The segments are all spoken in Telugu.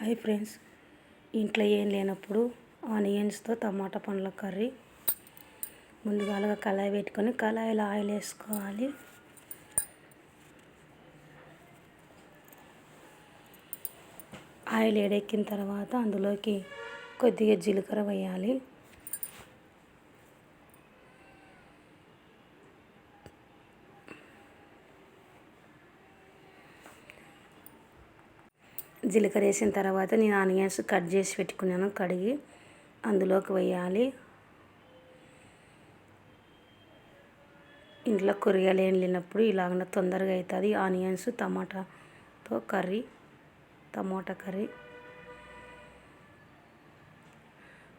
Hi friends. ఇంట్లో ఏం లేనప్పుడు ఆనియన్స్తో టమాటా పండ్ల కర్రీ. ముందుగా కళాయి పెట్టుకొని కళాయిలో ఆయిల్ వేసుకోవాలి. ఆయిల్ వేడెక్కిన తర్వాత అందులోకి కొద్దిగా జీలకర్ర వేయాలి. జీలకర్ర వేసిన తర్వాత నేను ఆనియన్స్ కట్ చేసి పెట్టుకున్నాను కడిగి అందులోకి వేయాలి. ఇంట్లో కూరగాయలు ఏం లేనప్పుడు ఇలాగ తొందరగా అవుతుంది. ఆనియన్స్ టమాటాతో కర్రీ టమాటా కర్రీ.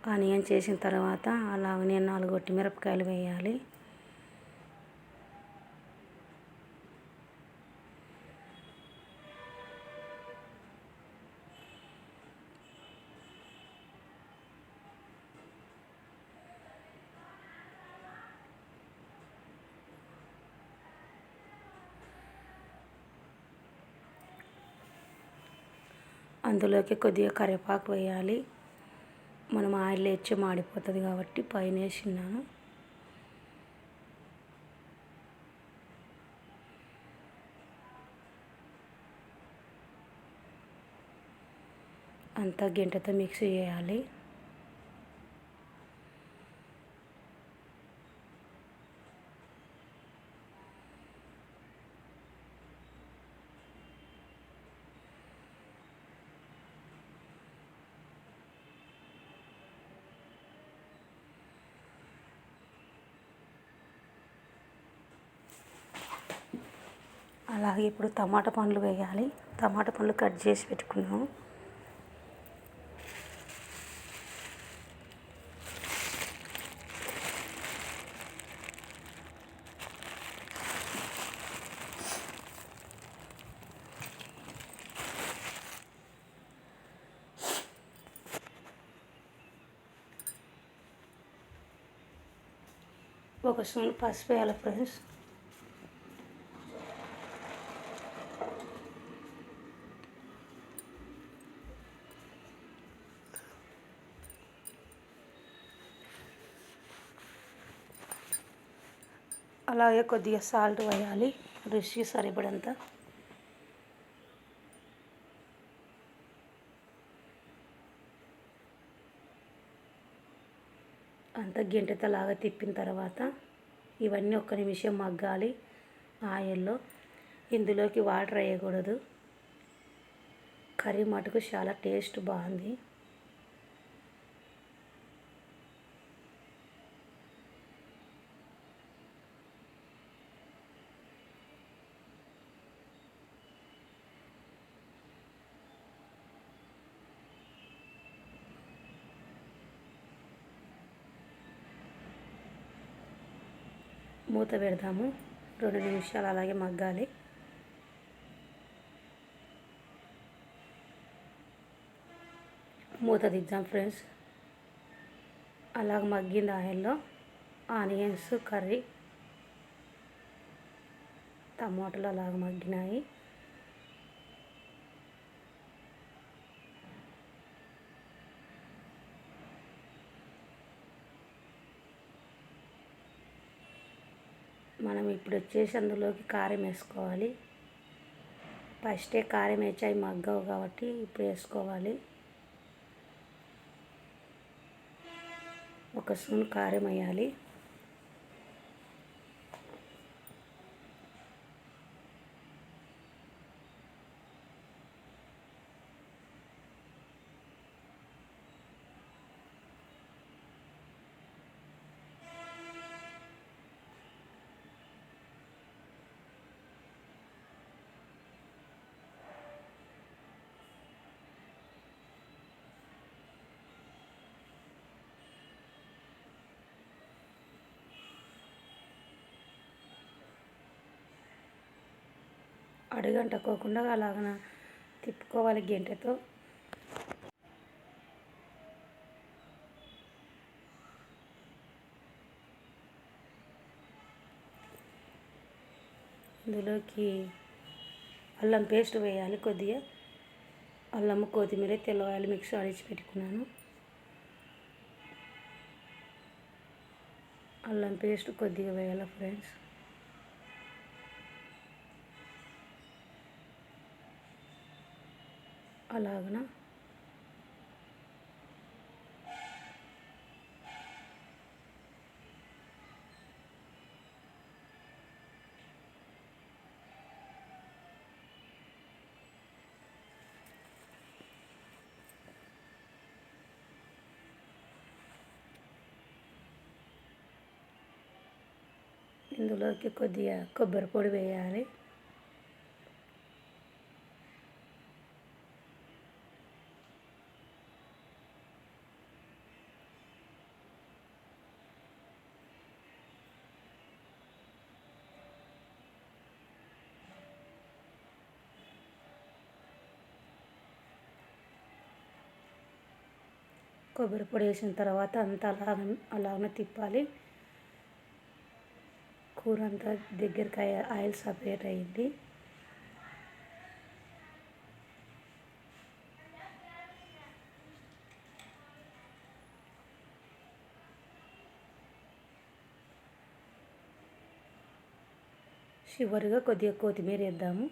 ఆనియన్ చేసిన తర్వాత అలాగనే నాలుగు మిరపకాయలు వేయాలి. అందులోకి కొద్దిగా కరివేపాకు వేయాలి. మనం ఆయిల్ వేసి మాడిపోతుంది కాబట్టి పైన వేసినాను అంతా గంటతో మిక్స్ చేయాలి. అలాగే ఇప్పుడు టమాటా పండ్లు వేయాలి. టమాటా పండ్లు కట్ చేసి పెట్టుకున్నాము ఒక స్పూన్ పసుపు వేయాలి ఫ్రెండ్స్. అలాగే కొద్దిగా సాల్ట్ వేయాలి. రుచి సరిపడంత. అంత లాగా తిప్పిన తర్వాత ఇవన్నీ ఒక్క నిమిషం మగ్గాలి ఆయిల్లో. ఇందులోకి వాటర్ వేయకూడదు. కర్రీ మటుకు చాలా టేస్ట్ బాగుంది. మూత పెడదాము. రెండు నిమిషాలు అలాగే మగ్గాలి. మూత దిద్దాం ఫ్రెండ్స్. అలాగ మగ్గింది ఆయిల్లో ఆనియన్స్ కర్రీ టమాటాలు అలాగ మగ్గినాయి మనం ఇప్పుడు వచ్చేసి అందులోకి కారం వేసుకోవాలి. ఫస్టే కారం వేసి అవి మగ్గవు కాబట్టి ఇప్పుడు వేసుకోవాలి. ఒక స్పూన్ కారం వేయాలి. అడుగంటకోకుండా అలాగన తిప్పుకోవాలి గెంటెతో. ఇందులోకి అల్లం పేస్ట్ వేయాలి కొద్దిగా. అల్లము కొత్తిమీర తెల్లవాయలు మిక్స్ ఆడించి పెట్టుకున్నాను. అల్లం పేస్ట్ కొద్దిగా వేయాలి ఫ్రెండ్స్? అలాగన? ఇందులోకి కొద్దిగా కొబ్బరి పొడి వేయాలి. కొబ్బరి పొడి వేసిన తర్వాత అంతా అలాగ అలాగనే తిప్పాలి. కూర అంతా దగ్గరికి ఆయిల్ సపరేట్ అయింది. చివరిగా కొద్దిగా కొత్తిమీర వేద్దాము.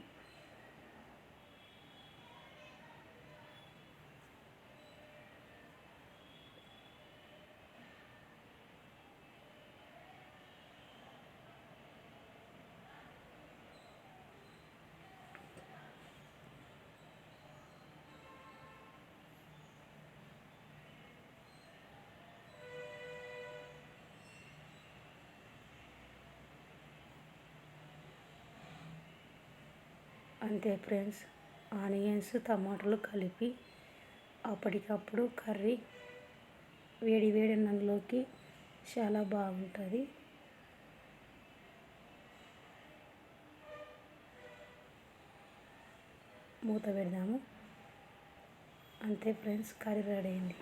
అంతే ఫ్రెండ్స్. ఆనియన్స్ టమాటాలు కలిపి అప్పటికప్పుడు కర్రీ వేడి వేడి అన్నంలోకి చాలా బాగుంటుంది. మూత పెడదాము. అంతే ఫ్రెండ్స్ కర్రీ రెడీ అయింది.